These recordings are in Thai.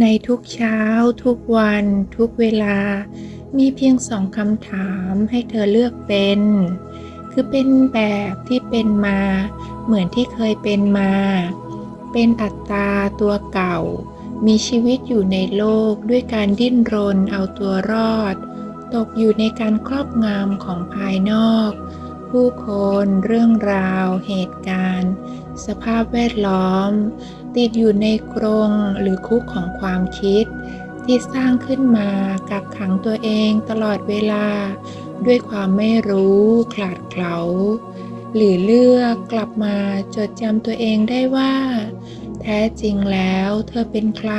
ในทุกเช้า ทุกวัน ทุกเวลา มีเพียงสองคำถามให้เธอเลือกเป็น คือเป็นแบบที่เป็นมา เหมือนที่เคยเป็นมา เป็นอัตตาตัวเก่า มีชีวิตอยู่ในโลกด้วยการดิ้นรนเอาตัวรอด ตกอยู่ในการครอบงำของภายนอก ผู้คนเรื่องราว เหตุการณ์ สภาพแวดล้อม ติดอยู่ในกรงหรือคุกของความคิด ที่สร้างขึ้นมากักขังตัวเองตลอดเวลา ด้วยความไม่รู้ขลาดเขลาหรือเลือกกลับมาจดจำตัวเองได้ว่า แท้จริงแล้วเธอเป็นใคร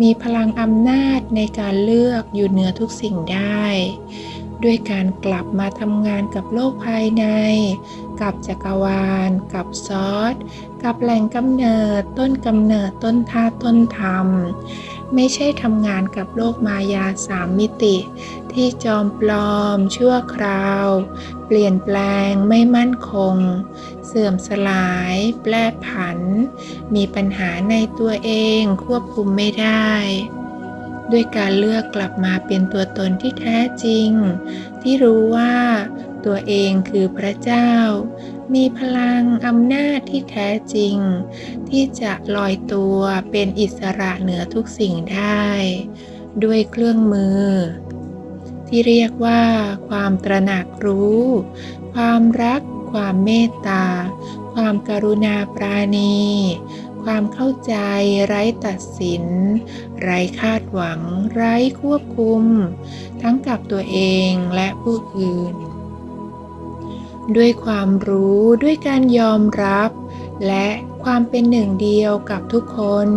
มีพลังอำนาจในการเลือกอยู่เหนือทุกสิ่งได้ ด้วยการกลับมาทำงานกับโลกภายใน กับจักรวาล กับซอส กับแหล่งกำเนิด ต้นกำเนิด ต้นท่าต้นธรรม ไม่ใช่ทำงานกับโลกมายาสามมิติ ที่จอมปลอม ชั่วคราว เปลี่ยนแปลงไม่มั่นคง เสื่อมสลาย แปรผัน มีปัญหาในตัวเองควบคุมไม่ได้ ด้วยการเลือกกลับมาเป็นตัวตนที่แท้จริง ที่รู้ว่าตัวเองคือพระเจ้า มีพลังอำนาจที่แท้จริง ที่จะลอยตัวเป็นอิสระเหนือทุกสิ่งได้ ด้วยเครื่องมือ ที่เรียกว่าความตระหนักรู้ ความรัก ความเมตตา ความกรุณาปราณี ความเข้าใจ ไร้ตัดสิน ไร้คาดหวัง ไร้ควบคุม ทั้งกับตัวเองและผู้อื่น ด้วยความรู้ด้วยการยอมรับ และความเป็นหนึ่งเดียวกับทุกคน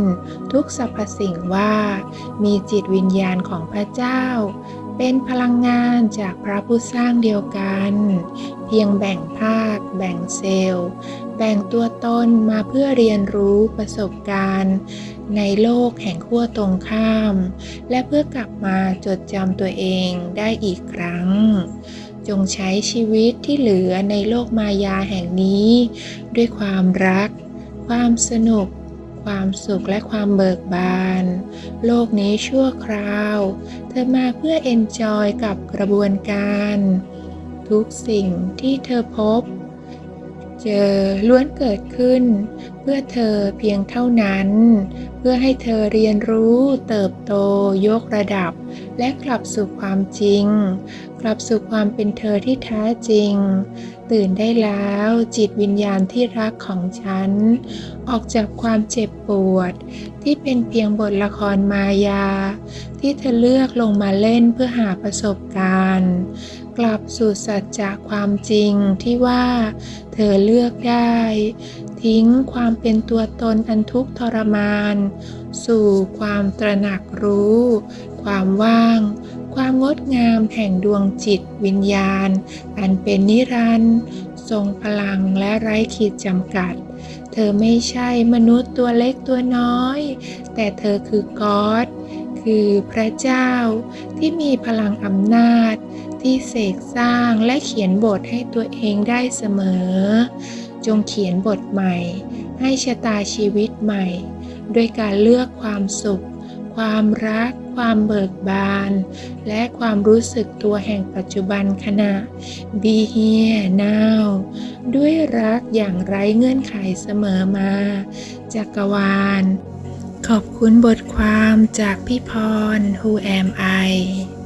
ทุกสรรพสิ่งว่า มีจิตวิญญาณของพระเจ้า เป็นพลังงานจากพระผู้สร้างเดียวกัน เพียงแบ่งภาค แบ่งเซลล์ แบ่งตัวตนมาเพื่อเรียนรู้ประสบการณ์ ในโลกแห่งขั้วตรงข้าม และเพื่อกลับมาจดจำตัวเองได้อีกครั้ง จงใช้ชีวิตที่เหลือในโลกมายาแห่งนี้ ด้วยความรัก ความสนุกความสุขและความเบิกบาน โลกนี้ชั่วคราว เธอมาเพื่อเอนจอยกับกระบวนการ ทุกสิ่งที่เธอพบ เจอล้วนเกิดขึ้น เพื่อเธอเพียงเท่านั้น เพื่อให้เธอเรียนรู้ เติบโต ยกระดับ และกลับสู่ความจริง กลับสู่ความเป็นเธอที่แท้จริง ตื่นได้แล้วจิตวิญญาณที่รักของฉัน ออกจากความเจ็บปวด ที่เป็นเพียงบทละครมายา ที่เธอเลือกลงมาเล่นเพื่อหาประสบการณ์ กลับสู่สัจจะความจริงที่ว่า เธอเลือกได้ ทิ้งความเป็นตัวตนอันทุกข์ทรมาน สู่ความตระหนักรู้ ความว่าง ความงดงามแห่งดวงจิตวิญญาณ อันเป็นนิรันดร์ทรงพลังและไร้ขีดจำกัด เธอไม่ใช่มนุษย์ตัวเล็กตัวน้อย แต่เธอคือกอดคือพระเจ้าที่มีพลังอำนาจ ที่เสกสร้างและเขียนบทให้ตัวเองได้เสมอ จงเขียนบทใหม่ ให้ชะตาชีวิตใหม่ ด้วยการเลือกความสุข ความรัก ความเบิกบาน และความรู้สึกตัวแห่งปัจจุบันขณะ Be here now ด้วยรักอย่างไร้เงื่อนไขเสมอมา จักรวาล ขอบคุณบทความจากพี่พร Who am I